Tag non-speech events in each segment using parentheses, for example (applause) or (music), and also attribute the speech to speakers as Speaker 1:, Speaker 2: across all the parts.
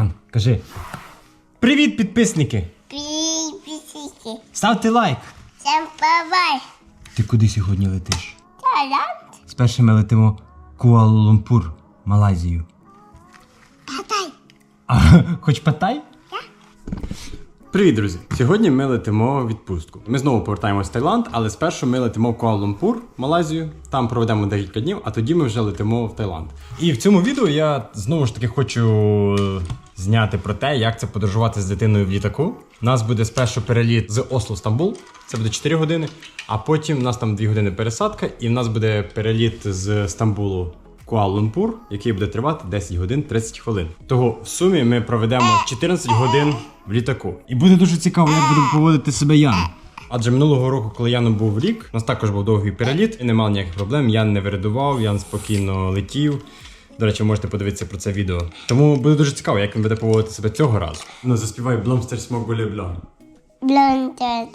Speaker 1: Ян, кажи. Привіт, підписники!
Speaker 2: Піпісики.
Speaker 1: Ставте лайк!
Speaker 2: Всем бабай.
Speaker 1: Ти куди сьогодні летиш?
Speaker 2: Талант.
Speaker 1: Спершу ми летимо Куала-Лумпур, Малайзію.
Speaker 2: Патай.
Speaker 1: А, хоч Паттай? Привіт, друзі! Сьогодні ми летимо в відпустку. Ми знову повертаємось в Таїланд, але спершу ми летимо в Куала-Лумпур, Малайзію. Там проведемо декілька днів, а тоді ми вже летимо в Таїланд. І в цьому відео я знову ж таки хочу е, зняти про те, як це подорожувати з дитиною в літаку. У нас буде спершу переліт з Осло в Стамбул, це буде 4 години, а потім у нас там 2 години пересадка, і в нас буде переліт з Стамбулу Куала-Лумпур, який буде тривати 10 годин 30 хвилин. Того в сумі ми проведемо 14 годин в літаку. І буде дуже цікаво, як буде поводити себе Ян. Адже минулого року, коли Яну був рік, у нас також був довгий переліт і не мав ніяких проблем. Ян не вирядував, Ян спокійно летів. До речі, можете подивитися про це відео. Тому буде дуже цікаво, як він буде поводити себе цього разу. Ну, заспівай Бломстер.
Speaker 2: Блонда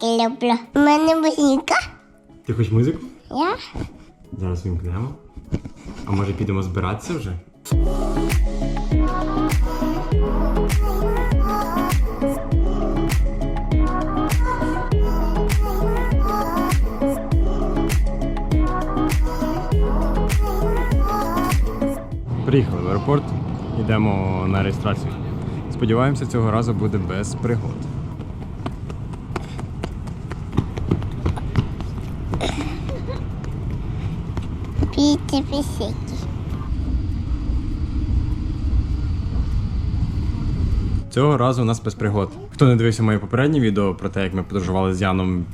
Speaker 2: то люблю. У мене музика.
Speaker 1: Ти хочеш музику?
Speaker 2: Я?
Speaker 1: Зараз вімкнемо. А може підемо збиратися вже? Приїхали в аеропорт, йдемо на реєстрацію. Сподіваємося, цього разу буде без пригод.
Speaker 2: Піпісики.
Speaker 1: Цього разу у нас без пригод. Хто не дивився моє попереднє відео про те, як ми подорожували з Яном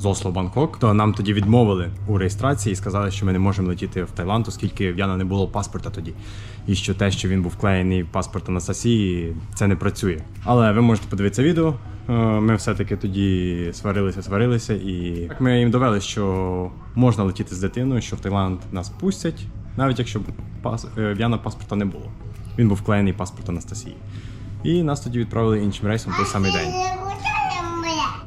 Speaker 1: з Осло Бангкок, то нам тоді відмовили у реєстрації і сказали, що ми не можемо летіти в Таїланд, оскільки в Яна не було паспорта тоді. І що те, що він був вклеєний паспорт Анастасії, це не працює. Але ви можете подивитися відео. Е, Ми все-таки тоді сварилися, сварилися, і так ми їм довели, що можна летіти з дитиною, що в Таїланд нас пустять, навіть якщо пас... е, Яна паспорта не було. Він був вклеєний паспорт Анастасії. І нас тоді відправили іншим рейсом той самий день.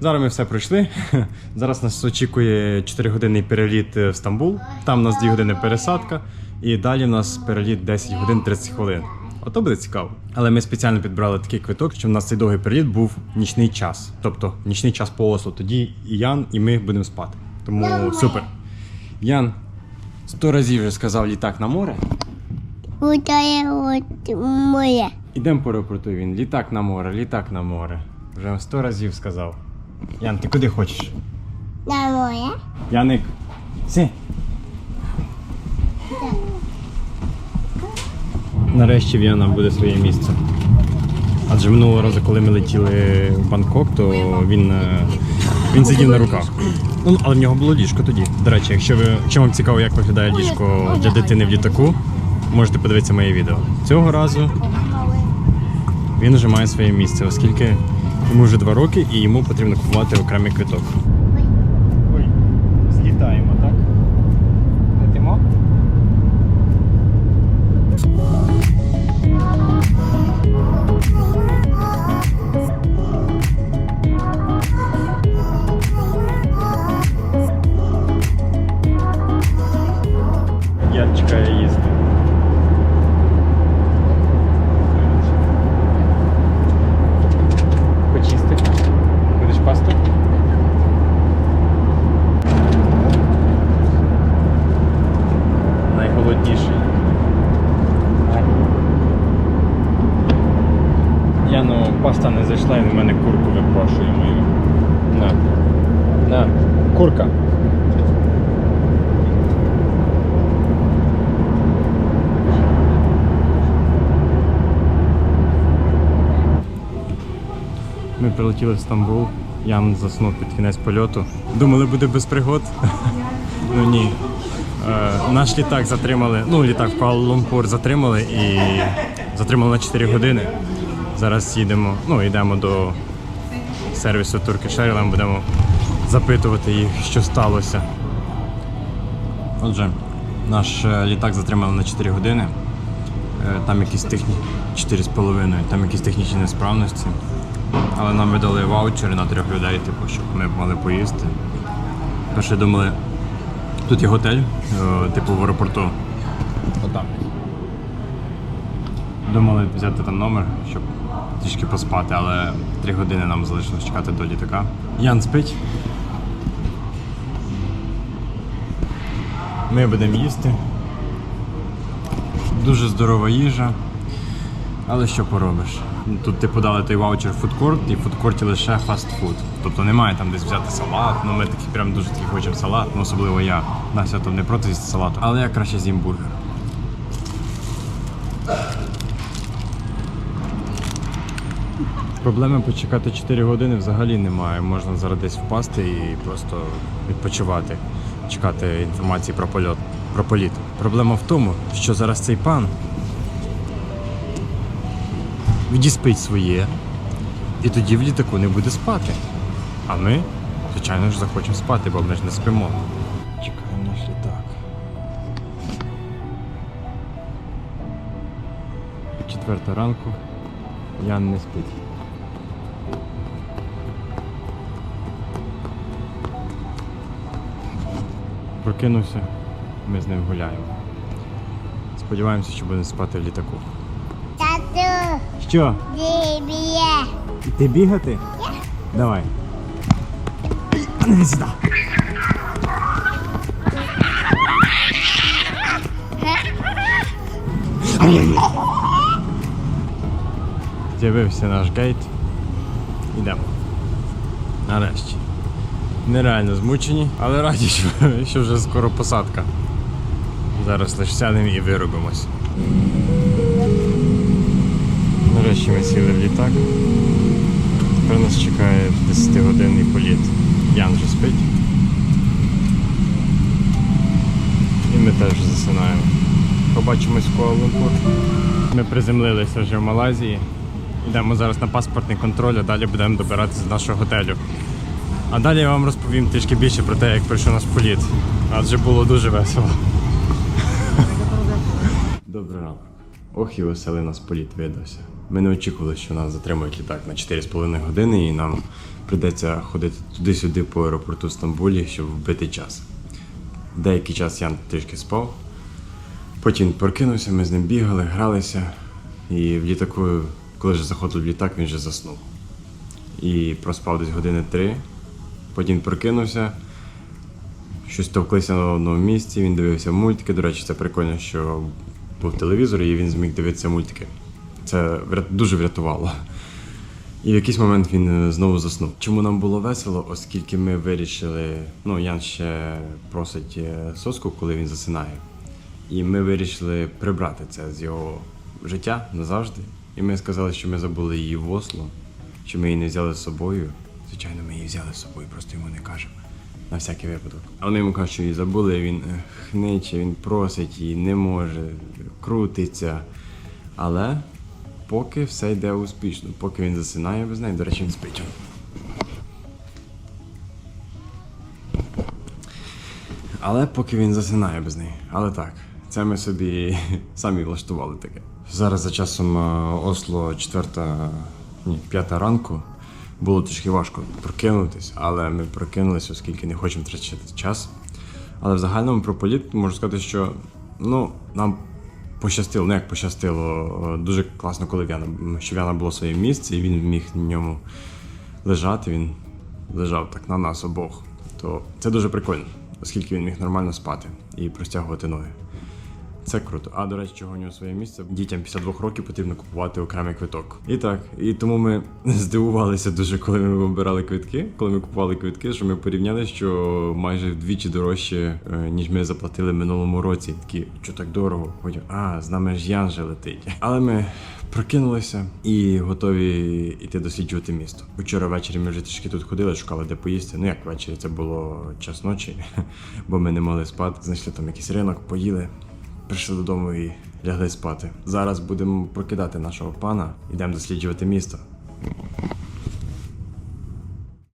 Speaker 1: Зараз ми все пройшли. (laughs) Зараз нас очікує 4-годинний переліт в Стамбул. Там у нас 2 години пересадка, і далі в нас переліт 10 годин 30 хвилин. Ото буде цікаво. Але ми спеціально підбрали такий квиток, щоб у нас цей довгий переліт був нічний час. Тобто нічний час по Осло. Тоді і Ян, і ми будемо спати. Тому супер. Ян сто разів вже сказав літак на море.
Speaker 2: Моє.
Speaker 1: Ідемо по аеропорту він. Літак на море, літак на море. Вже сто разів сказав. Ян, ти куди хочеш?
Speaker 2: На моє.
Speaker 1: Яник. Сі. Нарешті в Яна буде своє місце. Адже минулого разу, коли ми летіли в Бангкок, то він, е, він сидів на руках. Ну, але в нього було ліжко тоді. До речі, якщо ви якщо вам цікаво, як виглядає ліжко для дитини в літаку, можете подивитися моє відео. Цього разу він вже має своє місце, оскільки йому вже два роки і йому потрібно купувати окремий квиток. Зайшла і в мене курку випрошує мою. На. На. Курка. Ми прилетіли в Стамбул. Ян заснув під кінець польоту. Думали, буде без пригод. (laughs) ну ні. Е, наш літак затримали. Ну, літак в Куала-Лумпур затримали і затримали на 4 години. Зараз їдемо, ну, йдемо до сервісу Turkish Airlines, будемо запитувати їх, що сталося. Отже, наш е, літак затримали на 4 години. Е, Там якісь техні... 4,5, там якісь технічні несправності. Але нам видали ваучери на трьох людей, типу, щоб ми могли поїсти. Перше думали, тут є готель, е, типу в аеропорту. Отам. Думали взяти там номер, щоб трішки поспати, але три години нам залишилось чекати до літака. Ян спить. Ми будемо їсти. Дуже здорова їжа. Але що поробиш? Тут типу дали той ваучер фудкорт, і в фудкорті лише фастфуд. Тобто немає там десь взяти салат. Ну ми такі прям дуже таки хочемо салат, ну особливо я. Настя там не проти з'їсти салату. Але я краще з'їм бургер. Проблеми почекати 4 години взагалі немає. Можна зараз десь впасти і просто відпочивати, чекати інформації про польот. Про політ. Проблема в тому, що зараз цей пан відіспить своє, і тоді в літаку не буде спати. А ми, звичайно ж, захочемо спати, бо ми ж не спимо. Чекаємо наш літак. Четверта ранку. Ян не спить. Прокинувся, ми з ним гуляємо. Сподіваємося, що буде спати в літаку.
Speaker 2: Тату,
Speaker 1: Що?
Speaker 2: де?
Speaker 1: Ти бігати? Давай. Сюди. З'явився наш гейт. Йдемо. Нарешті. Нереально змучені, але раді, що, (laughs) що вже скоро посадка. Зараз лише сядемо і виробимось. Нарешті ми сіли в літак. Тепер нас чекає 10-годинний політ. Ян вже спить. І ми теж засинаємо. Побачимось в Куала-Лумпур. Ми приземлилися вже в Малайзії. Йдемо зараз на паспортний контроль, а далі будемо добиратися до нашого готелю. А далі я вам розповім трішки більше про те, як пройшов наш політ. Адже було дуже весело. Добрий ранок. Ох і веселий нас політ видався. Ми не очікували, що нас затримують літак на 4,5 години і нам прийдеться ходити туди-сюди по аеропорту Стамбулі, щоб вбити час. Деякий час Ян трішки спав. Потім прокинувся, ми з ним бігали, гралися. І в літаку, коли вже заходив в літак, він вже заснув. І проспав десь години три. Потім прокинувся, щось товклися на одному місці, він дивився мультики. До речі, це прикольно, що був телевізор і він зміг дивитися мультики. Це дуже врятувало. І в якийсь момент він е, знову заснув. Чому нам було весело, оскільки ми вирішили, ну Ян ще просить е, соску, коли він засинає. І ми вирішили прибрати це з його життя назавжди. І ми сказали, що ми забули її в Осло, що ми її не взяли з собою. Звичайно, ми її взяли з собою, просто йому не кажемо. На всякий випадок. Але ми йому кажуть, що її забули, він е, хниче, він просить її, не може, крутиться. Але поки все йде успішно, поки він засинає без неї, до речі, він спить. Але поки він засинає без неї. Але так, це ми собі (laughs) самі влаштували таке. Зараз за часом е, Осло четверта, ні, п'ята ранку. Було трішки важко прокинутись, але ми прокинулися, оскільки не хочемо втрачати час. Але в загальному про політ можу сказати, що ну, нам пощастило, ну як пощастило, е, дуже класно, коли В'яна, що В'яна було своє місце, і він міг на ньому лежати. Він лежав так на нас обох. То це дуже прикольно, оскільки він міг нормально спати і простягувати ноги. Це круто. А до речі, чого у нього своє місце? Дітям 52 років потрібно купувати окремий квиток. І так, і тому ми (laughs) здивувалися дуже, коли ми вибирали квитки, коли ми купували квитки, що ми порівняли, що майже вдвічі дорожче, е, ніж ми заплатили минулому році. Такі, що так дорого? Потім, а, з нами ж Ян же летить. Але ми прокинулися і готові йти досліджувати місто. Вчора ввечері ми вже трішки тут ходили, шукали де поїсти. Ну як ввечері, це було час ночі, (laughs) бо ми не могли спати. Знайшли там якийсь ринок, поїли. Прийшли додому і лягли спати. Зараз будемо прокидати нашого пана. Йдемо досліджувати місто.